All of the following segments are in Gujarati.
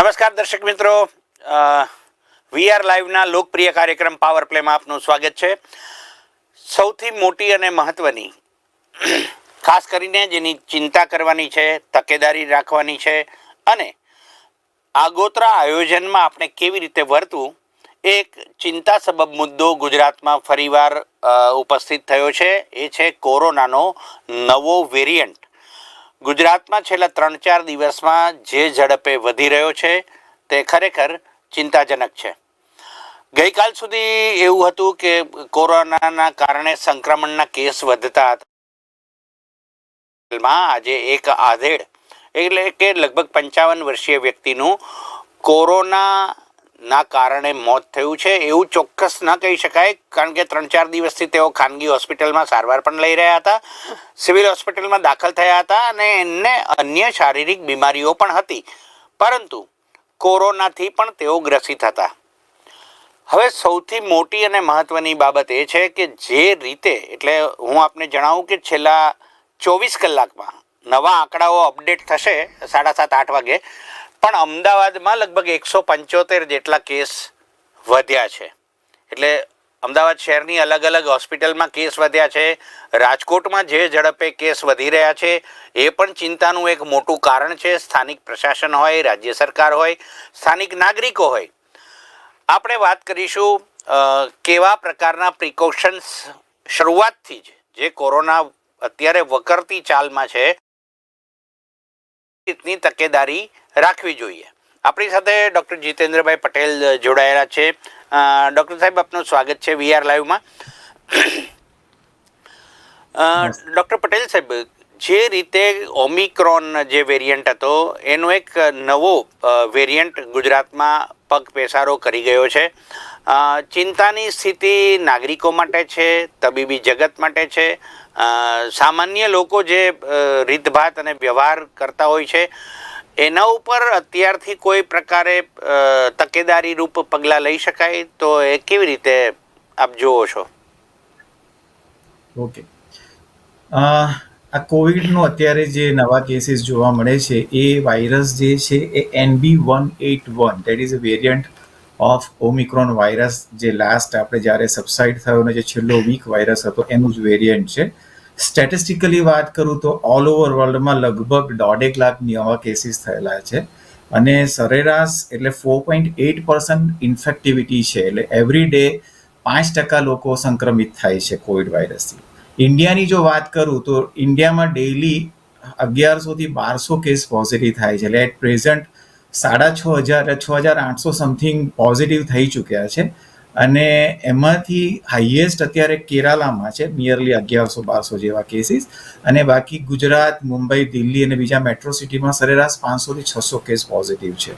નમસ્કાર દર્શક મિત્રો. વીઆર લાઈવના લોકપ્રિય કાર્યક્રમ પાવર પ્લેમાં આપનું સ્વાગત છે. સૌથી મોટી અને મહત્વની, ખાસ કરીને જેની ચિંતા કરવાની છે, તકેદારી રાખવાની છે અને આગોતરા આયોજનમાં આપણે કેવી રીતે વર્તવું એક ચિંતા સબબ મુદ્દો ગુજરાતમાં ફરીવાર ઉપસ્થિત થયો છે. એ છે કોરોનાનો નવો વેરિયન્ટ. ગુજરાતમાં છેલ્લા ત્રણ ચાર દિવસમાં જે ઝડપે વધી રહ્યો છે, તે ખરેખર ચિંતાજનક છે. ગઈકાલ સુધી એવું હતું કે કોરોનાના કારણે સંક્રમણના કેસ વધતા હતા. આજે એક આધેડ એટલે કે લગભગ પંચાવન વર્ષીય વ્યક્તિનું કોરોનાના કારણે મોત થયું છે, એવું ચોક્કસ ન કહી શકાય, કારણ કે ત્રણ ચાર દિવસથી તેઓ ખાનગી હોસ્પિટલમાં સારવાર પણ લઈ રહ્યા હતા, સિવિલ હોસ્પિટલમાં દાખલ થયા હતા અને એમને અન્ય શારીરિક બીમારીઓ પણ હતી. પરંતુ કોરોનાથી પણ તેઓ ગ્રસિત હતા. હવે સૌથી મોટી અને મહત્વની બાબત એ છે કે જે રીતે, એટલે હું આપને જણાવું કે છેલ્લા ચોવીસ કલાકમાં નવા આંકડાઓ અપડેટ થશે સાડા સાત, આઠ વાગે પણ અમદાવાદમાં લગભગ એકસો પંચોતેર જેટલા કેસ વધ્યા છે. એટલે અમદાવાદ શહેરની અલગ અલગ હોસ્પિટલમાં કેસ વધ્યા છે. રાજકોટમાં જે ઝડપે કેસ વધી રહ્યા છે, એ પણ ચિંતાનું એક મોટું કારણ છે. સ્થાનિક પ્રશાસન હોય, રાજ્ય સરકાર હોય, સ્થાનિક નાગરિકો હોય. આપણે વાત કરીશું કેવા પ્રકારના પ્રિકોશન્સ શરૂઆતથી જ, જે કોરોના અત્યારે વકરતી ચાલમાં છે. રીતની તકેદારી રાખવી જોઈએ. આપણી સાથે ડૉક્ટર જીતેન્દ્રભાઈ પટેલ જોડાયેલા છે. ડૉક્ટર સાહેબ આપનું સ્વાગત છે વીઆર લાઈવમાં. ડૉક્ટર પટેલ સાહેબ જે રીતે ઓમિક્રોન જે વેરિયન્ટ હતો એનો એક નવો વેરિયન્ટ ગુજરાતમાં પગ પેસારો કરી ગયો છે. ચિંતાની સ્થિતિ નાગરિકો માટે છે તબીબી જગત માટે છે. સામાન્ય લોકો જે રીતભાત અને વ્યવહાર કરતા હોય છે એના ઉપર અત્યારથી કોઈ પ્રકારે તકેદારી રૂપ પગલાં લઈ શકાય? તો એ કેવી રીતે આપ જુઓ છો? ઓકે. આ કોવિડનો અત્યારે જે નવા કેસીસ જોવા મળે છે, એ વાયરસ જે છે, એ NB one eight one that is a variant of omicron virus જે લાસ્ટ આપણે જ્યારે સબસાઇડ થયો ને જે છેલ્લો વીક વાયરસ હતો, એનું જ વેરિયન્ટ છે. સ્ટેટિસ્ટિકલી વાત કરું તો ઓલ ઓવર વર્લ્ડમાં લગભગ દોઢેક લાખ આવા કેસીસ થયેલા છે. અને સરેરાશ એટલે four point eight percent infectivity છે. એટલે એવરી ડે પાંચ ટકા લોકો સંક્રમિત થાય છે કોવિડ વાયરસથી ઇન્ડિયાની જો વાત કરું તો ઇન્ડિયામાં ડેઇલી અગિયારસોથી બારસો કેસ પોઝિટિવ થાય છે. એટલે એટ પ્રેઝન્ટ સાડા છ હજાર છ હજાર આઠસો સમથિંગ પોઝિટિવ થઈ ચૂક્યા છે. અને એમાંથી હાઈએસ્ટ અત્યારે કેરાલામાં છે નિયરલી અગિયારસો બારસો જેવા કેસીસ અને બાકી ગુજરાત, મુંબઈ, દિલ્હી અને બીજા મેટ્રો સિટીમાં સરેરાશ પાંચસોથી છસો કેસ પોઝિટિવ છે.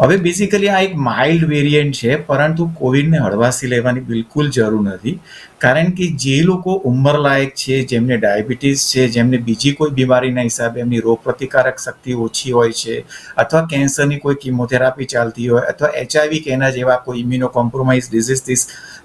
હવે બેઝિકલી આ એક માઇલ્ડ વેરિયન્ટ છે, પરંતુ કોવિડને હળવાશી લેવાની બિલકુલ જરૂર નથી. કારણ કે જે લોકો ઉંમરલાયક છે, જેમને ડાયાબિટીસ છે, જેમને બીજી કોઈ બીમારીના હિસાબે એમની રોગપ્રતિકારક શક્તિ ઓછી હોય છે, અથવા કેન્સરની કોઈ કિમોથેરાપી ચાલતી હોય, અથવા એચઆઈવી કે એના જેવા કોઈ ઇમ્યુનો કોમ્પ્રોમાઇઝ ડિઝીઝથી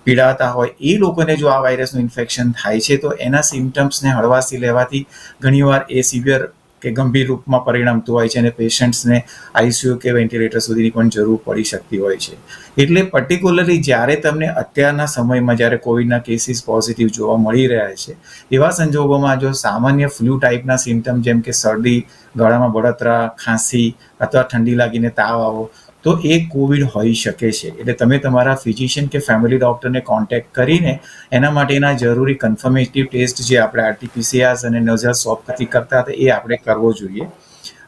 પીડાતા હોય, એ લોકોને જો આ વાયરસનું ઇન્ફેક્શન થાય છે, તો એના સિમ્ટમ્સને હળવાશી લેવાથી ઘણીવાર એ સિવિયર કે ગંભીર રૂપમાં પરિણમતું હોય છે અને પેશન્ટ્સને આઈસીયુ કે વેન્ટિલેટર સુધીની પણ જરૂર પડી શકતી હોય છે. એટલે પર્ટિક્યુલરલી જ્યારે તમને અત્યારના સમયમાં જ્યારે કોવિડના કેસીસ પોઝિટિવ જોવા મળી રહ્યા છે, એવા સંજોગોમાં જો સામાન્ય ફ્લૂ ટાઈપના સિમ્ટમ જેમ કે શરદી, ગળામાં બળતરા, ખાંસી અથવા ઠંડી લાગીને તાવ આવો તો એ કોવિડ હોઈ શકે છે. એટલે તમે તમારા ફિઝિશિયન કે ફેમિલી ડૉક્ટરને કોન્ટેક્ટ કરીને એના માટેના જરૂરી કન્ફર્મેટિવ ટેસ્ટ જે આપણે આરટીપીસીઆર અને નઝર સોફ્ટથી કરતા હતા એ આપણે કરવો જોઈએ.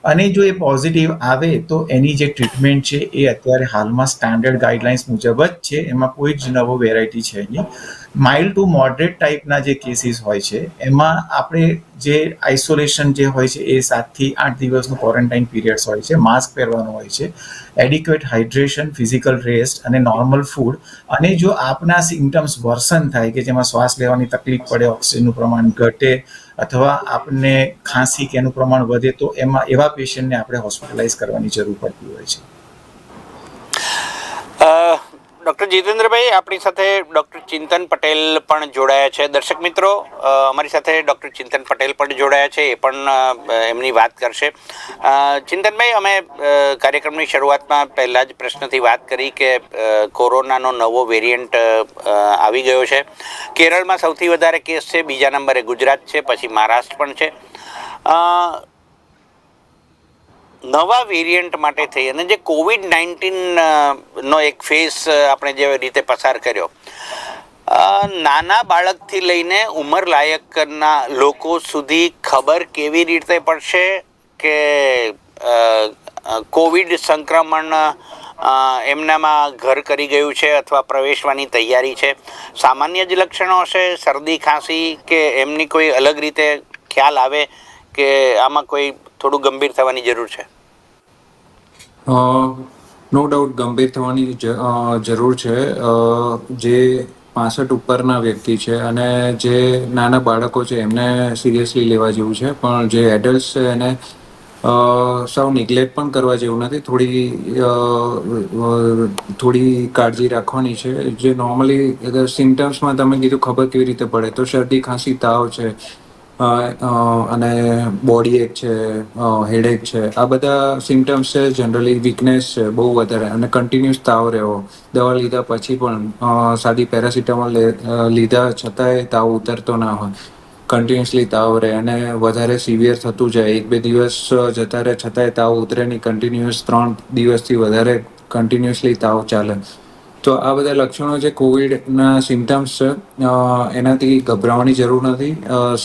અને જો એ પોઝિટિવ આવે તો એની જે ટ્રીટમેન્ટ છે એ અત્યારે હાલમાં સ્ટાન્ડર્ડ ગાઈડલાઇન્સ મુજબ જ છે. એમાં કોઈ જ નવો વેરાયટી છે નહીં. માઇલ્ડ ટુ મોડરેટ ટાઈપના જે કેસીસ હોય છે, એમાં આપણે જે આઇસોલેશન જે હોય છે એ સાતથી આઠ દિવસનું ક્વોરન્ટાઇન પીરિયડ્સ હોય છે માસ્ક પહેરવાનું હોય છે એડિક્વેટ હાઇડ્રેશન ફિઝિકલ રેસ્ટ અને નોર્મલ ફૂડ અને જો આપના સિમ્ટમ્સ વર્સન થાય કે જેમાં શ્વાસ લેવાની તકલીફ પડે ઓક્સિજનનું પ્રમાણ ઘટે અથવા આપને ખાંસી કે એનું પ્રમાણ વધે તો એમાં એવા પેશન્ટને આપણે હોસ્પિટલાઇઝ કરવાની જરૂર પડતી હોય છે. ડૉક્ટર જીતેન્દ્રભાઈ, આપણી સાથે ડૉક્ટર ચિંતન પટેલ પણ જોડાયા છે. દર્શક મિત્રો અમારી સાથે ડૉક્ટર ચિંતન પટેલ પણ જોડાયા છે, એ પણ એમની વાત કરશે. ચિંતનભાઈ, અમે કાર્યક્રમની શરૂઆતમાં પહેલાં જ પ્રશ્નથી વાત કરી કે કોરોનાનો નવો વેરિયન્ટ આવી ગયો છે. કેરળમાં સૌથી વધારે કેસ છે, બીજા નંબરે ગુજરાત છે, પછી મહારાષ્ટ્ર પણ છે. નવા વેરિયન્ટ માટે થઈ અને જે કોવિડ નાઇન્ટીનનો એક ફેસ આપણે જે રીતે પસાર કર્યો. નાના બાળકથી લઈને ઉંમર લાયકના લોકો સુધી ખબર કેવી રીતે પડશે કે કોવિડ સંક્રમણ એમનામાં ઘર કરી ગયું છે અથવા પ્રવેશવાની તૈયારી છે? સામાન્ય જ લક્ષણો હશે? શરદી, ખાંસી કે એમની કોઈ અલગ રીતે ખ્યાલ આવે કે આમાં કોઈ થોડું ગંભીર થવાની જરૂર છે? નો ડાઉટ ગંભીર થવાની જરૂર છે. જે પાસઠ ઉપરના વ્યક્તિ છે અને જે નાના બાળકો છે, એમને સિરિયસલી લેવા જેવું છે. પણ જે એડલ્ટ છે, એને સાવ નિગ્લેક્ટ પણ કરવા જેવું નથી. થોડી થોડી કાળજી રાખવાની છે. જે નોર્મલી સિમ્ટમ્સમાં તમે કીધું ખબર કેવી રીતે પડે, તો શરદી, ખાંસી, તાવ છે. અને બોડી એક છે હેડેક છે, આ બધા સિમ્ટમ્સ છે જનરલી વીકનેસ છે, બહુ વધારે. અને કન્ટિન્યુઅસ તાવ રહેવો. દવા લીધા પછી પણ સાદી પેરાસિટામોલ લીધા છતાંય તાવ ઉતરતો ના હોય. કન્ટિન્યુઅસલી તાવ રહે અને વધારે સિવિયર થતું જાય. એક બે દિવસ જતા રહે, છતાંય તાવ ઉતરે નહીં. કન્ટિન્યુઅસ ત્રણ દિવસથી વધારે કન્ટિન્યુઅસલી તાવ ચાલે. તો આ બધા લક્ષણો જે કોવિડના સિમ્ટમ્સ છે. એનાથી ગભરાવાની જરૂર નથી.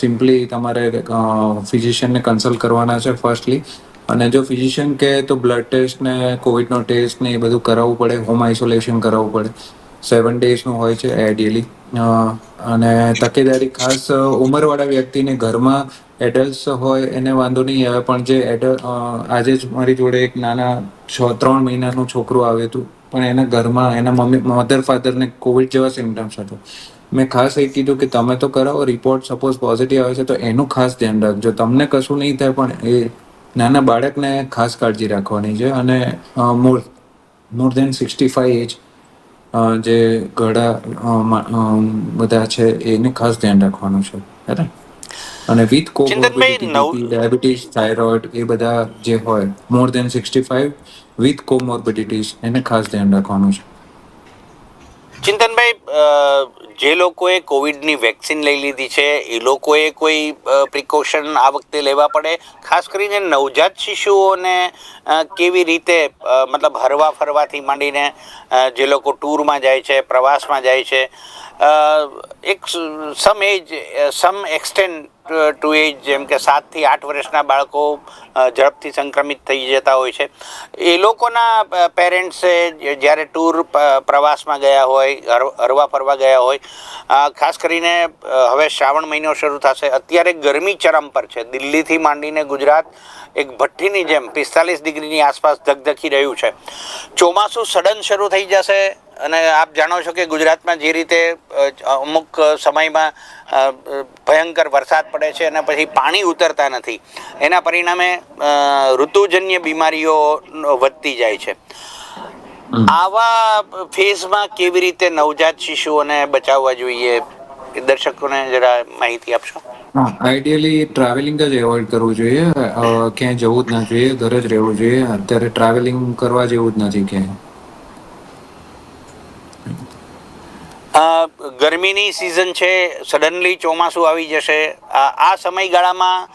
સિમ્પલી તમારે ફિઝિશિયનને કન્સલ્ટ કરવાના છે ફર્સ્ટલી અને જો ફિઝિશિયન કહે તો બ્લડ ટેસ્ટ ને, કોવિડનો ટેસ્ટ ને એ બધું કરાવવું પડે. હોમ આઇસોલેશન કરાવવું પડે. સેવન ડેઝનું હોય છે આઈડિયલી અને તકેદારી ખાસ ઉંમરવાળા વ્યક્તિને ઘરમાં એડલ્ટ્સ હોય એને વાંધો નહીં આવે. પણ જે એડલ આજે જ મારી જોડે એક નાના છ, ત્રણ મહિનાનું છોકરું આવ્યું હતું. પણ એના ઘરમાં, એના મમ્મી મધર ફાધરને કોવિડ જેવા સિમ્ટમ્સ હતો. મેં ખાસ એ કીધું કે તમે તો કરાવો રિપોર્ટ સપોઝ પોઝિટિવ આવે છે, તો એનું ખાસ ધ્યાન રાખજો. તમને કશું નહીં થાય, પણ એ નાના બાળકને ખાસ કાળજી રાખવાની છે. અને more more than sixty five age જે ઘડા બધા છે, એને ખાસ ધ્યાન રાખવાનું છે. બરાબર? અને વિથ કોમોર્બિડિટી ડાયાબિટીસ થાઇરોઇડ એ બધા જે હોય more than sixty five with comorbidities એને ખાસ ધ્યાન રાખવાનું છે. ચિંતનભાઈ જે લોકોએ કોવિડની વેક્સિન લઈ લીધી છે એ લોકોએ કોઈ પ્રિકોશન આ વખતે લેવા પડે? ખાસ કરીને નવજાત શિશુઓને કેવી રીતે મતલબ હરવા ફરવાથી માંડીને જે લોકો ટૂરમાં જાય છે પ્રવાસમાં જાય છે એક સમ એજ સમ એક્સટેન્ડ ટુ એજ જેમ કે સાતથી આઠ વર્ષના બાળકો ઝડપથી સંક્રમિત થઈ જતા હોય છે. એ લોકોના પેરેન્ટ્સે જ્યારે ટૂર પ્રવાસમાં ગયા હોય, હર- હરવા ફરવા ગયા હોય ખાસ કરીને હવે શ્રાવણ મહિનો શરૂ થશે, અત્યારે ગરમી ચરમ પર છે. દિલ્હીથી માંડીને ગુજરાત, એક ભઠ્ઠીની જેમ પિસ્તાલીસ ડિગ્રીની આસપાસ ધકધકી રહ્યું છે. ચોમાસું સડન શરૂ થઈ જશે અને આપ જાણો છો કે ગુજરાતમાં જે રીતે અમુક સમયમાં ભયંકર વરસાદ પડે છે અને પછી પાણી ઉતરતા નથી એના પરિણામે ઋતુજન્ય બીમારીઓ વધતી જાય છે. આવા ફેઝમાં કેવી રીતે નવજાત શિશુઓને બચાવવા જોઈએ દર્શકોને જરા માહિતી આપશો? આઈડિયલી ટ્રાવેલિંગ જ એવોઇડ કરવું જોઈએ ક્યાંય જવું જ ના જોઈએ ઘરે જ રહેવું જોઈએ અત્યારે ટ્રાવેલિંગ કરવા જેવું જ નથી ક્યાંય અ, ગરમીની સિઝન છે સડનલી ચોમાસું આવી જશે. આ સમયગાળામાં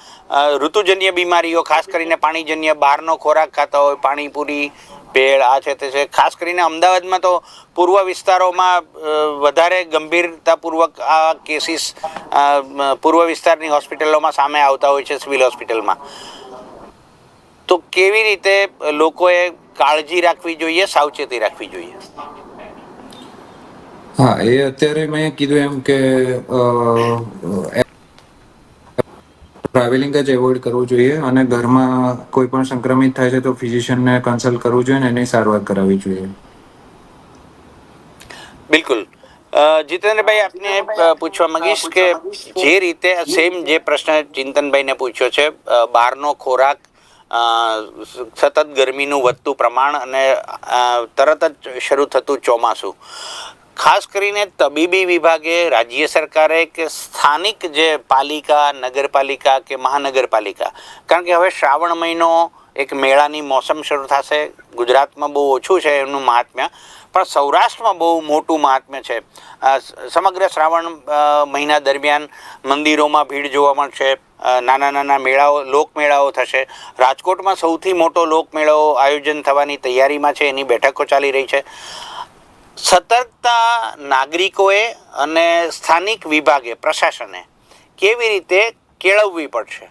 ઋતુજન્ય બીમારીઓ, ખાસ કરીને પાણીજન્ય, બહારનો ખોરાક ખાતા હોય, પાણીપુરી, ભેળ, આ છે તે છે. ખાસ કરીને અમદાવાદમાં તો પૂર્વ વિસ્તારોમાં વધારે ગંભીરતાપૂર્વક આ કેસીસ પૂર્વ વિસ્તારની હોસ્પિટલોમાં સામે આવતા હોય છે, સિવિલ હોસ્પિટલમાં. તો કેવી રીતે લોકોએ કાળજી રાખવી જોઈએ, સાવચેતી રાખવી જોઈએ? હા, એ અત્યારે મેં કીધું એમ કે ટ્રાવેલિંગ જ એવોઇડ કરવું જોઈએ અને ઘરમાં કોઈ પણ સંક્રમિત થાય છે તો ફિઝિશિયનને કન્સલ્ટ કરવું જોઈએ અને એની સારવાર કરાવવી જોઈએ. બિલકુલ. જીતેન્દ્રભાઈ, આપને પૂછવા માંગીશ કે જે રીતે સેમ જે પ્રશ્ન ચિંતનભાઈને પૂછ્યો છે બહારનો ખોરાક સતત ગરમીનું વધતું પ્રમાણ અને તરત જ શરૂ થતું ચોમાસું. ખાસ કરીને તબીબી વિભાગે રાજ્ય સરકારે કે સ્થાનિક જે પાલિકા, નગરપાલિકા કે મહાનગરપાલિકા, કારણ કે હવે શ્રાવણ મહિનો એક મેળાની મોસમ શરૂ થશે. ગુજરાતમાં બહુ ઓછું છે એમનું મહાત્મ્ય, પણ સૌરાષ્ટ્રમાં બહુ મોટું મહાત્મ્ય છે. સમગ્ર શ્રાવણ મહિના દરમિયાન મંદિરોમાં ભીડ જોવા મળશે નાના નાના મેળાઓ, લોકમેળાઓ થશે. રાજકોટમાં સૌથી મોટો લોકમેળો આયોજન થવાની તૈયારીમાં છે, એની બેઠકો ચાલી રહી છે. સતર્કતા નાગરિકોએ અને સ્થાનિક વિભાગે પ્રશાસને કેવી રીતે કેળવવી પડશે?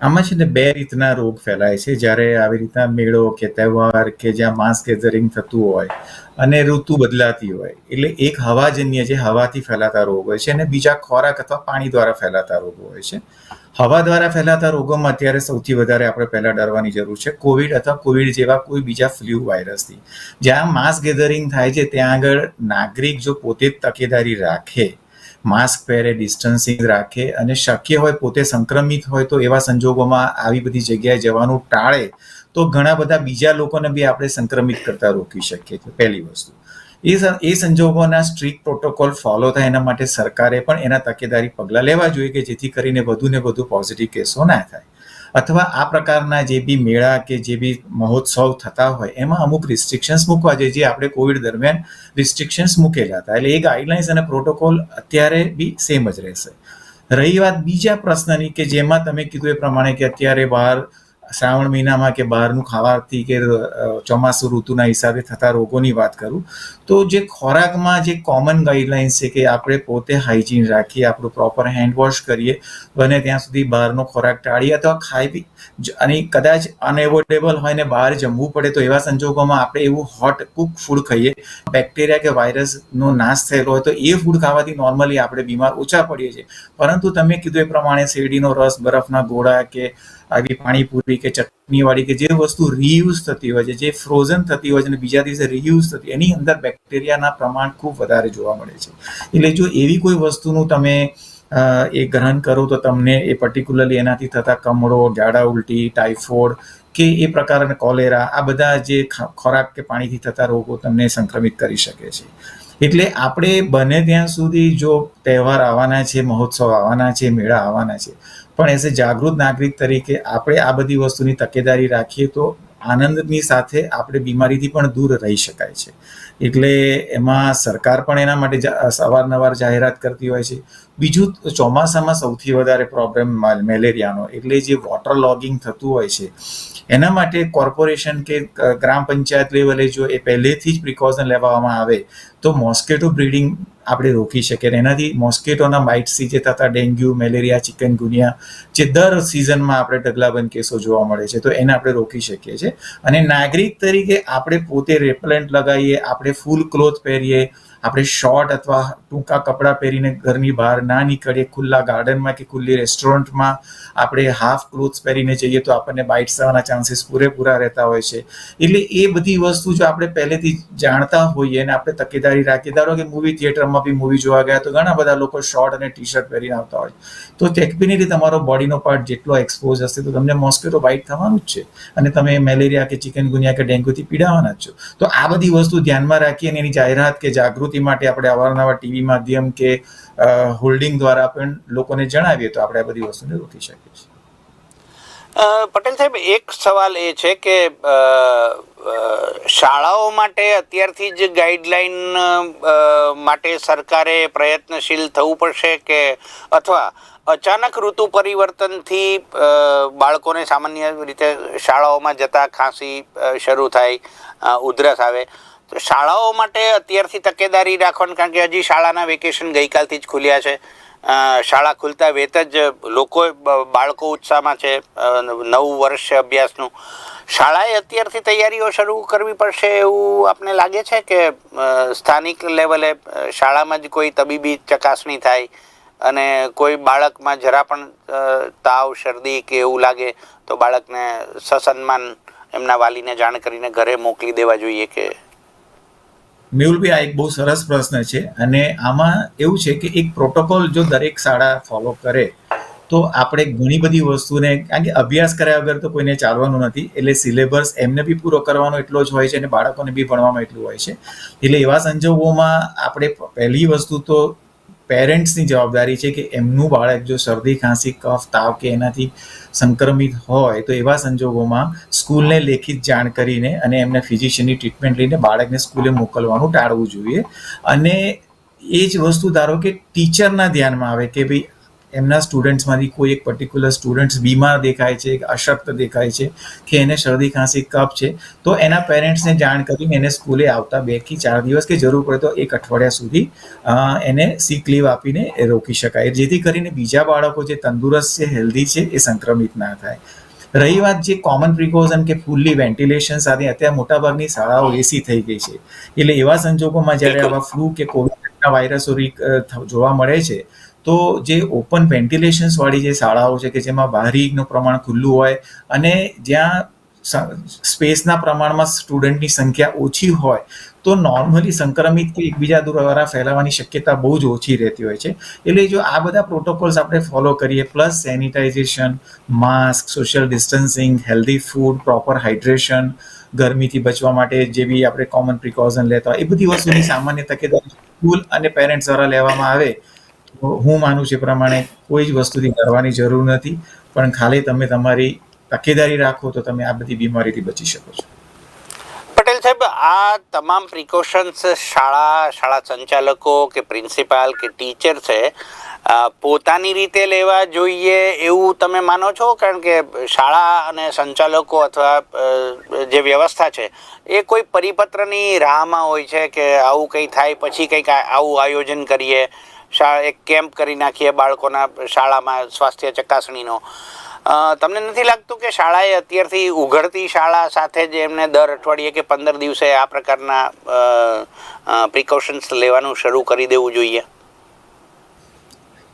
આમાં છે ને બે રીતના રોગ ફેલાય છે. જ્યારે આવી રીતના મેળો કે તહેવાર કે જ્યાં માસ ગેધરિંગ થતું હોય અને ઋતુ બદલાતી હોય, એટલે એક હવાજન્ય જે હવાથી ફેલાતા રોગ હોય છે અને બીજા ખોરાક અથવા પાણી દ્વારા ફેલાતા રોગો હોય છે. હવા દ્વારા ફેલાતા રોગોમાં અત્યારે સૌથી વધારે આપણે પહેલા ડરવાની જરૂર છે કોવિડ અથવા કોવિડ જેવા કોઈ બીજા ફ્લ્યુ વાયરસથી. જ્યાં માસ ગેધરિંગ થાય છે, ત્યાં આગળ નાગરિક જો પોતે જ તકેદારી રાખે માસ્ક પહેરે, ડિસ્ટન્સિંગ રાખે અને શક્ય હોય પોતે સંક્રમિત હોય તો એવા સંજોગોમાં આવી બધી જગ્યાએ જવાનું ટાળે તો ઘણા બધા બીજા લોકોને બી આપણે સંક્રમિત કરતા રોકી શકીએ છીએ. પહેલી વસ્તુ. એ એ સંજોગોના સ્ટ્રીક પ્રોટોકોલ ફોલો થાય એના માટે સરકારે પણ એના તકેદારી પગલાં લેવા જોઈએ કે જેથી કરીને વધુ ને વધુ પોઝિટિવ કેસો ના થાય. અથવા આ પ્રકારના જે બી મેળા કે જે બી મહોત્સવ થતા હોય, એમાં અમુક રિસ્ટ્રિક્શન્સ મૂકવા જોઈએ, જે આપણે કોવિડ દરમિયાન રિસ્ટ્રિક્શન્સ મૂકેલા હતા. એટલે એ ગાઈડલાઇન્સ અને પ્રોટોકોલ અત્યારે બી સેમ જ રહેશે. રહી વાત બીજા પ્રશ્નની કે જેમાં તમે કીધું એ પ્રમાણે કે અત્યારે બહાર શ્રાવણ મહિનામાં કે બહારનું ખાવાથી કે ચોમાસું ઋતુના હિસાબે થતા રોગોની વાત કરું, તો જે ખોરાકમાં જે કોમન ગાઈડલાઇન્સ છે કે આપણે પોતે હાઇજીન રાખીએ, આપણું પ્રોપર હેન્ડ વોશ કરીએ, બને ત્યાં સુધી બહારનો ખોરાક ટાળીએ અથવા ખાઈ પી અને કદાચ અનએવોર્ડેબલ હોય ને બહાર જમવું પડે તો એવા સંજોગોમાં આપણે એવું હોટ કુક ફૂડ ખાઈએ બેક્ટેરિયા કે વાયરસનો નાશ થયેલો હોય તો એ ફૂડ ખાવાથી નોર્મલી આપણે બીમાર ઓછા પડીએ છીએ. પરંતુ તમે કીધું એ પ્રમાણે શેરડીનો રસ, બરફના ગોળા કે આવી પાણીપુરી કે ચટણીવાળી કે જે વસ્તુ રીયુઝ થતી હોય છે, જે ફ્રોઝન થતી હોય છે અને બીજા દિવસે રીયુઝ થતી એની અંદર બેક્ટેરિયાના પ્રમાણ ખૂબ વધારે જોવા મળે છે. એટલે જો એવી કોઈ વસ્તુનું તમે એ ગ્રહણ કરો તો તમને એ પર્ટિક્યુલરલી એનાથી થતા કમળો ઝાડા ઉલટી ટાઇફોઇડ કે એ પ્રકારના કોલેરા આ બધા જે ખોરાક કે પાણીથી થતા રોગો તમને સંક્રમિત કરી શકે છે. એટલે આપણે બને ત્યાં સુધી જો તહેવાર આવવાના છે, મહોત્સવ આવવાના છે, મેળા આવવાના છે પણ એઝ એ જાગૃત નાગરિક તરીકે આપણે આ બધી વસ્તુની તકેદારી રાખીએ તો આનંદની સાથે આપણે બીમારીથી પણ દૂર રહી શકાય છે. એટલે એમાં સરકાર પણ એના માટે અવારનવાર જાહેરાત કરતી હોય છે. બીજું ચોમાસામાં સૌથી વધારે પ્રોબ્લેમ મેલેરિયાનો. એટલે જે વોટર લોગિંગ થતું હોય છે, એના માટે કોર્પોરેશન કે ગ્રામ પંચાયત લેવલે જો એ પહેલેથી જ પ્રિકોશન લેવામાં આવે, તો મોસ્કેટો બ્રીડિંગ આપણે રોકી શકીએ એનાથી મોસ્કેટોના બાઇટ્સથી જે થતા ડેન્ગ્યુ મેલેરિયા ચિકનગુનિયા જે દર સિઝનમાં આપણે ઢગલાબંધ કેસો જોવા મળે છે, તો એને આપણે રોકી શકીએ છીએ. અને નાગરિક તરીકે આપણે પોતે રેપલન્ટ લગાવીએ, આપણે ફૂલ ક્લોથ પહેરીએ આપણે શોર્ટ અથવા ટૂંકા કપડાં પહેરીને ઘરની બહાર ના નીકળીએ, ખુલ્લા ગાર્ડનમાં કે ખુલ્લી રેસ્ટોરન્ટમાં આપણે હાફ ક્લોથ્સ પહેરીને જઈએ તો આપણને બાઇટ્સ થવાના ચાન્સીસ પૂરેપૂરા રહેતા હોય છે. એટલે એ બધી વસ્તુ જો આપણે પહેલેથી જાણતા હોઈએ અને આપણે તકેદારી રાખીએ, ધારો કે મૂવી થિયેટરમાં બી મૂવી જોવા ગયા તો ઘણા બધા લોકો શોર્ટ અને ટી શર્ટ પહેરીને આવતા હોય. તો ટેકનિકલી તમારો બોડીનો પાર્ટ જેટલો એક્સપોઝ હશે તો તમને મોસ્કિટો બાઇટ થવાનું જ છે. અને તમે મેલેરિયા કે ચિકનગુનિયા કે ડેન્ગ્યુથી પીડાવાના જ છો. તો આ બધી વસ્તુ ધ્યાનમાં રાખી અને એની જાહેરાત કે જાગૃતિ માટે આપણે અવારનવાર ટીવી માધ્યમ કે હોલ્ડિંગ દ્વારા પણ લોકોને જણાવીએ તો આપણે આ બધી વસ્તુને રોકી શકીએ છીએ. પટેલ સાહેબ, એક સવાલ એ છે કે શાળાઓ માટે અત્યારથી જ ગાઈડલાઈન માટે સરકારે પ્રયત્નશીલ થવું પડશે કે, અથવા અચાનક ઋતુ પરિવર્તનથી બાળકોને સામાન્ય રીતે શાળાઓમાં જતા ખાંસી શરૂ થાય ઉધરસ આવે? તો શાળાઓ માટે અત્યારથી તકેદારી રાખવાની, કારણ કે હજી શાળાના વેકેશન ગઈકાલથી જ ખુલ્યા છે. શાળા ખુલતા વેત જ લોકો બાળકો ઉત્સાહમાં છે નવું વર્ષ છે અભ્યાસનું. શાળાએ અત્યારથી તૈયારીઓ શરૂ કરવી પડશે એવું આપને લાગે છે કે સ્થાનિક લેવલે શાળામાં જ કોઈ તબીબી ચકાસણી થાય અને કોઈ બાળકમાં જરા પણ તાવ, શરદી કે એવું લાગે તો બાળકને સસન્માન એમના વાલીને જાણ કરીને ઘરે મોકલી દેવા જોઈએ કે મેહુલભાઈ, આ એક બહુ સરસ પ્રશ્ન છે અને આમાં એવું છે કે એક પ્રોટોકોલ જો દરેક શાળા ફોલો કરે, તો આપણે ઘણી બધી વસ્તુને, કારણ કે અભ્યાસ કર્યા વગર તો કોઈને ચાલવાનું નથી, એટલે સિલેબસ એમને બી પૂરો કરવાનો એટલો જ હોય છે અને બાળકોને બી ભણવામાં એટલું હોય છે. એટલે એવા સંજોગોમાં આપણે પહેલી વસ્તુ તો પેરેન્ટ્સની જવાબદારી છે કે એમનું બાળક જો શરદી, ખાંસી, કફ, તાવ કે એનાથી સંક્રમિત હોય, તો એવા સંજોગોમાં સ્કૂલને લેખિત જાણ કરીને અને એમને ફિઝિશિયનની ટ્રીટમેન્ટ લઈને બાળકને સ્કૂલે મોકલવાનું ટાળવું જોઈએ. અને એ જ વસ્તુ ધારો કે ટીચરના ધ્યાનમાં આવે કે ભાઈ એમના સ્ટુડન્ટ્સમાંથી કોઈ એક પર્ટિક્યુલર સ્ટુડન્ટ્સ બીમાર દેખાય છે અશક્ત દેખાય છે કે એને શરદી ખાંસી કફ છે તો એના પેરેન્ટ્સને જાણ કરીને એને સ્કૂલે આવતા બેથી ચાર દિવસ કે જરૂર પડે તો એક અઠવાડિયા સુધી એને સીક લીવ આપીને રોકી શકાય. જેથી કરીને બીજા બાળકો જે તંદુરસ્ત છે હેલ્ધી છે એ સંક્રમિત ના થાય. રહી વાત જે કોમન પ્રિકોઝન કે ફૂલ્લી વેન્ટિલેશન સાથે અત્યારે મોટાભાગની શાળાઓ એસી થઈ ગઈ છે. એટલે એવા સંજોગોમાં જ્યારે. આવા ફ્લૂ કે કોવિડ વાયરસો જોવા મળે છે તો જે ઓપન વેન્ટિલેશન્સ વાળી જે શાળાઓ છે કે જેમાં બહારીનું પ્રમાણ ખુલ્લું હોય અને જ્યાં સ્પેસના પ્રમાણમાં સ્ટુડન્ટની સંખ્યા ઓછી હોય, તો નોર્મલી સંક્રમિત કે એકબીજા દ્વારા ફેલાવાની શક્યતા બહુ જ ઓછી રહેતી હોય છે. એટલે જો આ બધા પ્રોટોકોલ્સ આપણે ફોલો કરીએ plus sanitization mask social distancing healthy food proper hydration ગરમીથી બચવા માટે જે બી આપણે કોમન પ્રિકોઝન લેતા હોય, એ બધી વસ્તુની સામાન્ય તકેદારી સ્કૂલ અને પેરેન્ટ્સ દ્વારા લેવામાં આવે. હું માનું છું પ્રમાણે કોઈ જ વસ્તુથી ડરવાની જરૂર નથી, પણ ખાલી તમે તમારી તકેદારી રાખો તો તમે આ બધી બીમારીથી બચી શકો છો. પટેલ સાહેબ, આ તમામ પ્રિકોશન્સ શાળા શાળા સંચાલકો કે પ્રિન્સિપાલ કે ટીચર છે પોતાની રીતે લેવા જોઈએ એવું તમે માનો છો? કારણ કે શાળા અને સંચાલકો અથવા જે વ્યવસ્થા છે, એ કોઈ પરિપત્રની રાહમાં હોય છે કે આવું કંઈ થાય, પછી કંઈક આવું આયોજન કરીએ? શાળા એક કેમ્પ કરી નાખીએ બાળકોના શાળામાં સ્વાસ્થ્ય ચકાસણીનો. તમને નથી લાગતું કે શાળાએ અત્યારથી ઉઘડતી શાળા સાથે જ એમને દર અઠવાડિયે કે પંદર દિવસે આ પ્રકારના પ્રિકોશન્સ લેવાનું શરૂ કરી દેવું જોઈએ?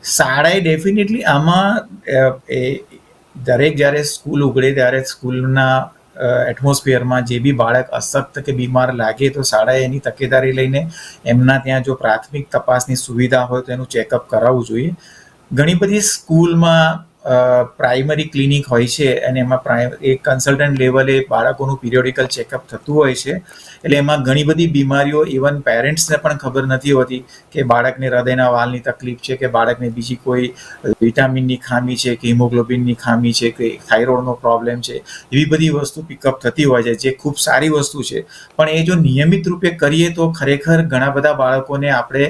શાળાએ ડેફિનેટલી આમાં એ દરેક જ્યારે સ્કૂલ ઉઘડે ત્યારે સ્કૂલના એટમોસ્ફિયરમાં જે બી બાળક અશક્ત કે બીમાર લાગે તો શાળાએ એની તકેદારી લઈને એમના ત્યાં જો પ્રાથમિક તપાસની સુવિધા હોય તો એનું ચેકઅપ કરાવવું જોઈએ. ઘણી બધી સ્કૂલમાં પ્રાઇમરી ક્લિનિક હોય છે અને એમાં પ્રાઈ એ કન્સલ્ટન્ટ લેવલે બાળકોનું પિરિયોડિકલ ચેકઅપ થતું હોય છે. એટલે એમાં ઘણી બધી બીમારીઓ ઇવન પેરેન્ટ્સને પણ ખબર નથી હોતી કે બાળકને હૃદયના વાલની તકલીફ છે, કે બાળકને બીજી કોઈ વિટામિનની ખામી છે, કે હિમોગ્લોબિનની ખામી છે, કે થાઇરોઇડનો પ્રોબ્લેમ છે, એવી બધી વસ્તુ પિકઅપ થતી હોય છે, જે ખૂબ સારી વસ્તુ છે. પણ એ જો નિયમિત રૂપે કરીએ તો ખરેખર ઘણા બધા બાળકોને આપણે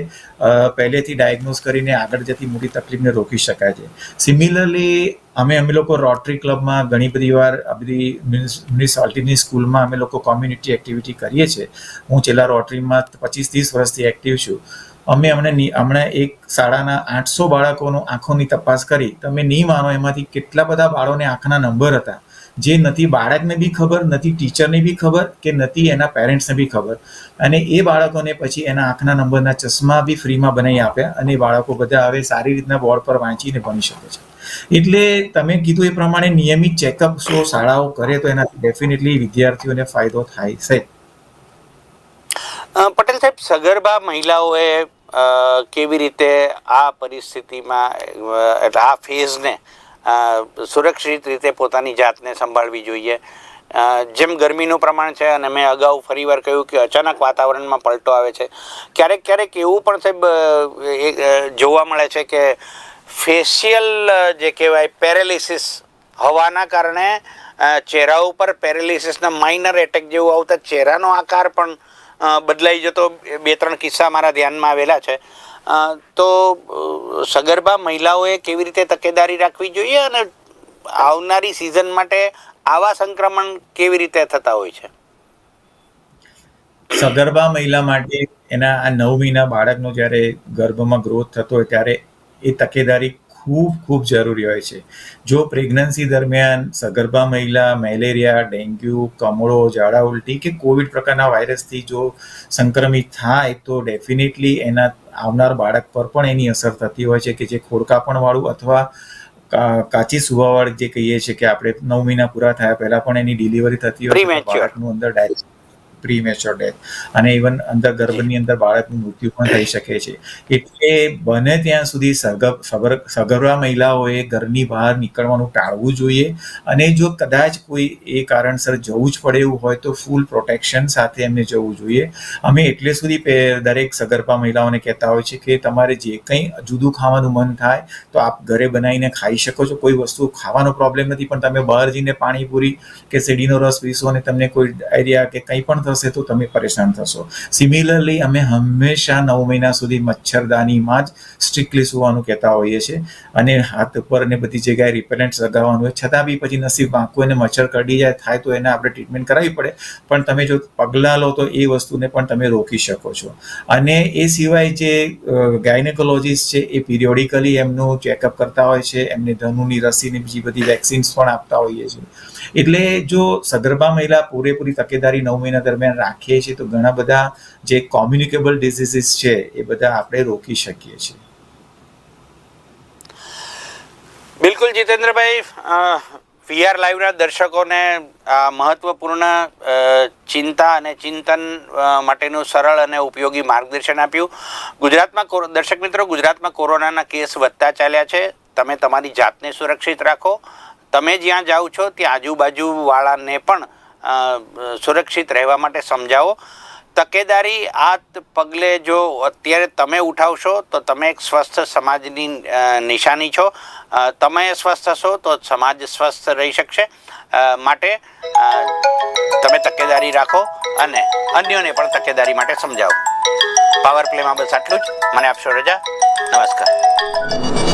પહેલેથી ડાયગ્નોઝ કરીને આગળ જતી મોટી તકલીફને રોકી શકાય છે. સિમિલરલી અમે અમે લોકો રોટરી ક્લબમાં ઘણી બધી વાર આ બધી મ્યુનિસિપાલિટીની સ્કૂલમાં અમે લોકો કોમ્યુનિટી એક્ટિવિટી કરીએ છીએ. હું છેલ્લા રોટરીમાં પચીસ ત્રીસ વર્ષથી એક્ટિવ છું. અમે હમણાં હમણાં એક શાળાના આઠસો બાળકોનો આંખોની તપાસ કરી. તમે નહીં માનો એમાંથી કેટલા બધા બાળકોને આંખના નંબર હતા. જે નથી, બાળકને બી ખબર, નથી ટીચરને બી ખબર કે નથી એના પેરેન્ટ્સને બી ખબર. અને એ બાળકોને પછી એના આંખના નંબરના ચશ્મા બી ફ્રીમાં બનાવી આપ્યા અને બાળકો બધા હવે સારી રીતના બોર્ડ પર વાંચીને ભણી શકે છે. એટલે તમે કીધું એ પ્રમાણે નિયમિત ચેકઅપ શો શાળાઓ કરે તો એનાથી ડેફિનેટલી વિદ્યાર્થીઓને ફાયદો થાય છે. પટેલ સાહેબ, સગર્ભા મહિલાઓએ કેવી રીતે આ પરિસ્થિતિમાં એટલે આ ફેઝને સુરક્ષિત રીતે પોતાની જાતને સંભાળવી જોઈએ. જેમ ગરમીનું પ્રમાણ છે અને મેં અગાઉ ફરીવાર કહ્યું કે અચાનક વાતાવરણમાં પલટો આવે છે. ક્યારેક ક્યારેક એવું પણ સાહેબ જોવા મળે છે કે ફેશિયલ જે કહેવાય પેરેલિસિસ હવાના કારણે ચહેરા ઉપર પેરેલિસિસના માઇનર એટેક જેવું આવતા ચહેરાનો આકાર પણ બદલાઈ જતો. બે ત્રણ કિસ્સા મારા ધ્યાનમાં આવેલા છે. તો સગર્ભા મહિલાઓએ કેવી રીતે તકેદારી રાખવી જોઈએ અને આવનારી સિઝન માટે આવા સંક્રમણ કેવી રીતે થતા હોય છે? સગર્ભા મહિલા માટે એના, આ નવ મહિના બાળકનો જ્યારે ગર્ભમાં ગ્રોથ થતો હોય ત્યારે એ તકેદારી ખૂબ ખૂબ જરૂરી હોય છે. જો પ્રેગ્નન્સી દરમિયાન સગર્ભા મહિલા, મેલેરિયા, ડેન્ગ્યુ, કમળો, ઝાડા, ઉલટી કે કોવિડ પ્રકારના વાયરસથી જો સંક્રમિત થાય તો ડેફિનેટલી એના આવનાર બાળક પર પણ એની અસર થતી હોય છે કે જે ખોડકાપણવાળું અથવા કાચી સુવાવાળી જે કહીએ છીએ કે આપણે નવ મહિના પૂરા થયા પહેલા પણ એની ડિલિવરી થતી હોય. બાળકનું અંદર ડાયરેક્ટ પ્રી મેચ્યોર ડેથ અને ઇવન અંદર ગર્ભની અંદર બાળકનું મૃત્યુ પણ થઈ શકે છે. એટલે બને ત્યાં સુધી સગર્ભ સગર સગર્ભા મહિલાઓએ ઘરની બહાર નીકળવાનું ટાળવું જોઈએ. અને જો કદાચ કોઈ એ કારણસર જવું જ પડે એવું હોય તો ફૂલ પ્રોટેક્શન સાથે એમને જવું જોઈએ. અમે એટલે સુધી દરેક સગર્ભા મહિલાઓને કહેતા હોય છે કે તમારે જે કંઈ જુદું ખાવાનું મન થાય તો આપ ઘરે બનાવીને ખાઈ શકો છો. કોઈ વસ્તુ ખાવાનો પ્રોબ્લેમ નથી, પણ તમે બહાર જઈને પાણીપુરી કે શેરડીનો રસ પીશો અને તમને કોઈ ડાયરિયા કે કંઈ પણ થશે તો તમે પરેશાન થશો. સિમિલરલી અમે હંમેશા નવ મહિના સુધી મચ્છરદાનીમાં જ સ્ટ્રિક્ટલી સુવાનું કહેતા હોઈએ છીએ અને હાથ ઉપર અને બધી જગ્યાએ રિપેલેન્ટ લગાવવાનું હોય. છતાં બી પછી નસીબ વાંકું એને મચ્છર કરડી જાય, થાય તો એને આપણે ટ્રીટમેન્ટ કરાવવી પડે. પણ તમે જો પગલાં લો તો એ વસ્તુને પણ તમે રોકી શકો છો. અને એ સિવાય જે ગાયનેકોલોજીસ્ટ છે એ પિરિયોડિકલી એમનું ચેકઅપ કરતા હોય છે. એમને ધનુની રસીની બીજી બધી વેક્સિન્સ પણ આપતા હોઈએ છીએ. એટલે જો સગર્ભા મહિલા પૂરેપૂરી તકેદારી નવ મહિના દરમિયાન રાખીએ છીએ, તો ઘણા બધા જે કોમ્યુનિકેબલ ડિઝીઝીસ છે, એ બધા આપણે રોકી શકીએ છીએ. બિલકુલ જીતેન્દ્રભાઈ વીઆર લાઈવના દર્શકોને આ મહત્વપૂર્ણ ચિંતા અને ચિંતન માટેનું સરળ અને ઉપયોગી માર્ગદર્શન આપ્યું. ગુજરાતમાં દર્શક મિત્રો, ગુજરાતમાં કોરોનાના કેસ વધતા ચાલ્યા છે. તમે તમારી જાતને સુરક્ષિત રાખો. તમે જ્યાં જાઓ છો, ત્યાં આજુબાજુવાળાને પણ સુરક્ષિત રહેવા માટે સમજાવો. તકેદારી આ પગલે જો અત્યારે તમે ઉઠાવશો, તો તમે એક સ્વસ્થ સમાજની નિશાની છો. તમે સ્વસ્થ હશો, તો સમાજ સ્વસ્થ રહી શકશે. માટે તમે તકેદારી રાખો અને અન્યોને પણ તકેદારી માટે સમજાવો. પાવર પ્લેમાં બસ આટલું જ. મને આપશો રજા. નમસ્કાર.